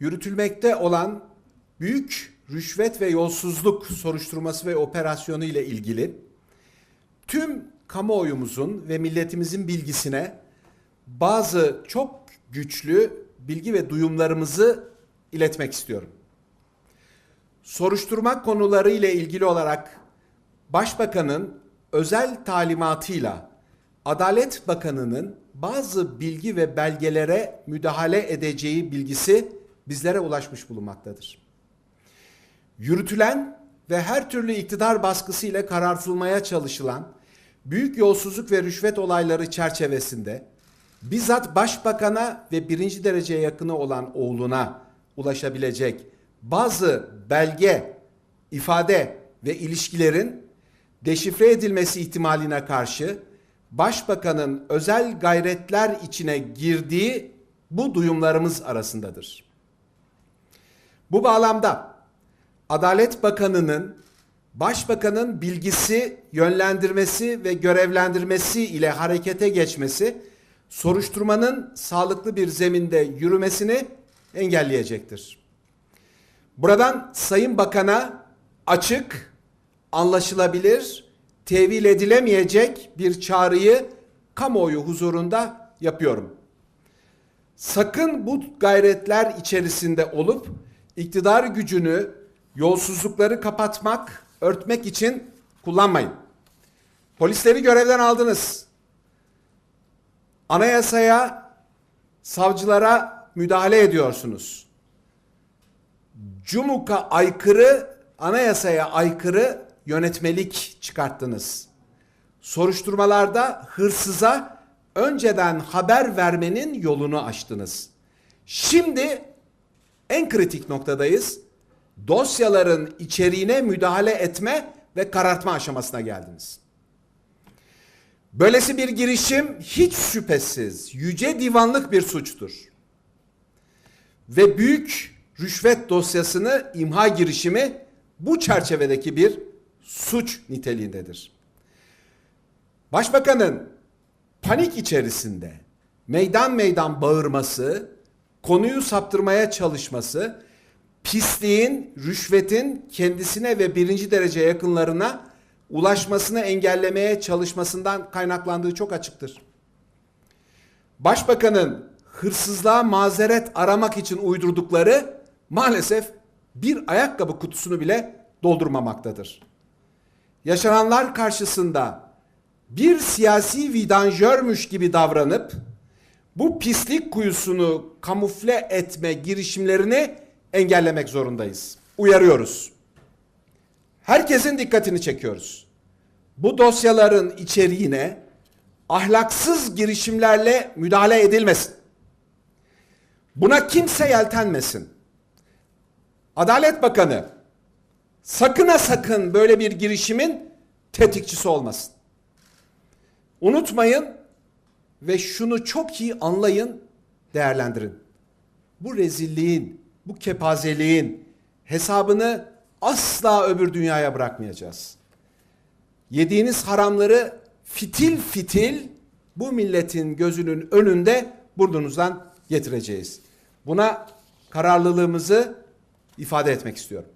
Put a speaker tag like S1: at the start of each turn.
S1: yürütülmekte olan büyük rüşvet ve yolsuzluk soruşturması ve operasyonu ile ilgili tüm kamuoyumuzun ve milletimizin bilgisine bazı çok güçlü bilgi ve duyumlarımızı iletmek istiyorum. Soruşturma konuları ile ilgili olarak Başbakanın özel talimatıyla Adalet Bakanı'nın bazı bilgi ve belgelere müdahale edeceği bilgisi bizlere ulaşmış bulunmaktadır. Yürütülen ve her türlü iktidar baskısı ile karartılmaya çalışılan büyük yolsuzluk ve rüşvet olayları çerçevesinde bizzat başbakana ve birinci dereceye yakını olan oğluna ulaşabilecek bazı belge, ifade ve ilişkilerin deşifre edilmesi ihtimaline karşı başbakanın özel gayretler içine girdiği bu duyumlarımız arasındadır. Bu bağlamda Adalet Bakanı'nın Başbakanın bilgisi, yönlendirmesi ve görevlendirmesi ile harekete geçmesi soruşturmanın sağlıklı bir zeminde yürümesini engelleyecektir. Buradan Sayın Bakan'a açık, anlaşılabilir, tevil edilemeyecek bir çağrıyı kamuoyu huzurunda yapıyorum. Sakın bu gayretler içerisinde olup iktidar gücünü yolsuzlukları kapatmak, örtmek için kullanmayın. Polisleri görevden aldınız. Anayasaya, savcılara müdahale ediyorsunuz. Cumhur'a aykırı, anayasaya aykırı yönetmelik çıkarttınız. Soruşturmalarda hırsıza önceden haber vermenin yolunu açtınız. Şimdi en kritik noktadayız. Dosyaların içeriğine müdahale etme ve karartma aşamasına geldiniz. Böylesi bir girişim hiç şüphesiz yüce divanlık bir suçtur. Ve büyük rüşvet dosyasını imha girişimi bu çerçevedeki bir suç niteliğindedir. Başbakanın panik içerisinde meydan meydan bağırması, konuyu saptırmaya çalışması, pisliğin, rüşvetin kendisine ve birinci derece yakınlarına ulaşmasını engellemeye çalışmasından kaynaklandığı çok açıktır. Başbakanın hırsızlığa mazeret aramak için uydurdukları maalesef bir ayakkabı kutusunu bile doldurmamaktadır. Yaşananlar karşısında bir siyasi vidanjörmüş gibi davranıp bu pislik kuyusunu kamufle etme girişimlerini engellemek zorundayız. Uyarıyoruz. Herkesin dikkatini çekiyoruz. Bu dosyaların içeriğine ahlaksız girişimlerle müdahale edilmesin. Buna kimse yeltenmesin. Adalet Bakanı sakın ha sakın böyle bir girişimin tetikçisi olmasın. Unutmayın ve şunu çok iyi anlayın, değerlendirin. Bu rezilliğin, bu kepazeliğin hesabını asla öbür dünyaya bırakmayacağız. Yediğiniz haramları fitil fitil bu milletin gözünün önünde burnunuzdan getireceğiz. Buna kararlılığımızı ifade etmek istiyorum.